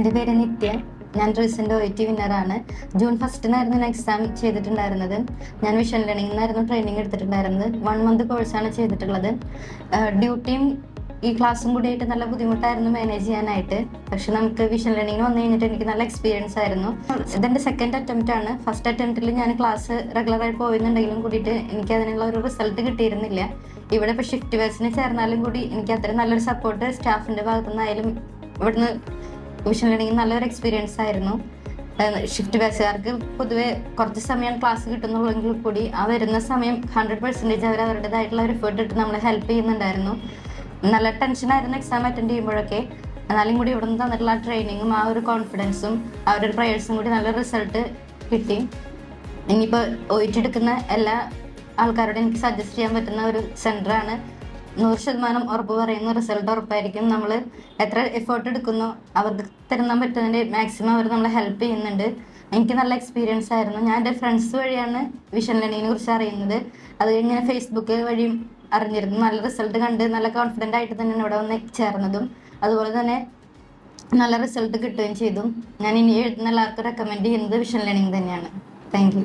എന്റെ പേര് നിത്യ. ഞാൻ റീസെന്റ് ഒ ടി വിന്നറാണ്. ജൂൺ ഫസ്റ്റിനായിരുന്നു ഞാൻ എക്സാം ചെയ്തിട്ടുണ്ടായിരുന്നത്. ഞാൻ വിഷൻ ലേണിംഗ് നിന്നായിരുന്നു ട്രെയിനിങ് എടുത്തിട്ടുണ്ടായിരുന്നത്. വൺ മന്ത് കോഴ്സാണ് ചെയ്തിട്ടുള്ളത്. ഡ്യൂട്ടിയും ഈ ക്ലാസ്സും കൂടി ആയിട്ട് നല്ല ബുദ്ധിമുട്ടായിരുന്നു മാനേജ് ചെയ്യാനായിട്ട്. പക്ഷെ നമുക്ക് വിഷൻ ലേണിംഗ് വന്നു കഴിഞ്ഞിട്ട് എനിക്ക് നല്ല എക്സ്പീരിയൻസ് ആയിരുന്നു. ഇതെന്റെ സെക്കൻഡ് അറ്റംപ്റ്റ് ആണ്. ഫസ്റ്റ് അറ്റംപ്റ്റിൽ ഞാൻ ക്ലാസ് റെഗുലറായി പോയിരുന്നുണ്ടെങ്കിലും കൂടിയിട്ട് എനിക്ക് അതിനുള്ള ഒരു റിസൾട്ട് കിട്ടിയിരുന്നില്ല. ഇവിടെ ഇപ്പോൾ ഷിഫ്റ്റ് വേഴ്സിന് ചേർന്നാലും കൂടി എനിക്ക് അത്രയും നല്ലൊരു സപ്പോർട്ട് സ്റ്റാഫിന്റെ ഭാഗത്തുനിന്നായാലും ഇവിടുന്ന് വിഷൻ ലേണിംഗ് നല്ലൊരു എക്സ്പീരിയൻസ് ആയിരുന്നു. ഷിഫ്റ്റ് ബേസുകാർക്ക് പൊതുവെ കുറച്ച് സമയം ക്ലാസ് കിട്ടുന്നുള്ളെങ്കിൽ കൂടി ആ വരുന്ന സമയം ഹൺഡ്രഡ് പെർസെന്റേജ് അവർ അവരുടേതായിട്ടുള്ള ഒരു എഫേർട്ട് ഇട്ട് നമ്മളെ ഹെൽപ്പ് ചെയ്യുന്നുണ്ടായിരുന്നു. നല്ല ടെൻഷൻ ആയിരുന്നു എക്സാം അറ്റൻഡ് ചെയ്യുമ്പോഴൊക്കെ. എന്നാലും കൂടി ഇവിടെ നിന്ന് തന്നിട്ടുള്ള ട്രെയിനിങ്ങും ആ ഒരു കോൺഫിഡൻസും ആ ഒരു പ്രയേഴ്സും കൂടി നല്ല റിസൾട്ട് കിട്ടി. ഇനിയിപ്പോൾ ഒയിറ്റെടുക്കുന്ന എല്ലാ ആൾക്കാരോടും എനിക്ക് സജസ്റ്റ് ചെയ്യാൻ പറ്റുന്ന ഒരു സെന്ററാണ് നൂറ് ശതമാനം ഉറപ്പ് പറയുന്ന റിസൾട്ട് ഉറപ്പായിരിക്കും. നമ്മൾ എത്ര എഫേർട്ട് എടുക്കുന്നു അവർക്ക് തരുന്ന പറ്റുന്നതിന്റെ മാക്സിമം അവർ നമ്മളെ ഹെൽപ്പ് ചെയ്യുന്നുണ്ട്. എനിക്ക് നല്ല എക്സ്പീരിയൻസ് ആയിരുന്നു. ഞാൻ എന്റെ ഫ്രണ്ട്സ് വഴിയാണ് വിഷൻ ലേണിങ്ങിനെ കുറിച്ച് അറിയുന്നത്. അത് കഴിഞ്ഞ് ഞാൻ ഫേസ്ബുക്ക് വഴിയും അറിഞ്ഞിരുന്നു. നല്ല റിസൾട്ട് കണ്ട് നല്ല കോൺഫിഡന്റ് ആയിട്ട് തന്നെ ഇവിടെ വന്ന് ചേർന്നതും അതുപോലെ തന്നെ നല്ല റിസൾട്ട് കിട്ടുകയും ചെയ്തു. ഞാൻ ഇനി എഴുതുന്ന എല്ലാവർക്കും റെക്കമെൻഡ് ചെയ്യുന്നത് വിഷൻ ലേണിംഗ് തന്നെയാണ്. Thank you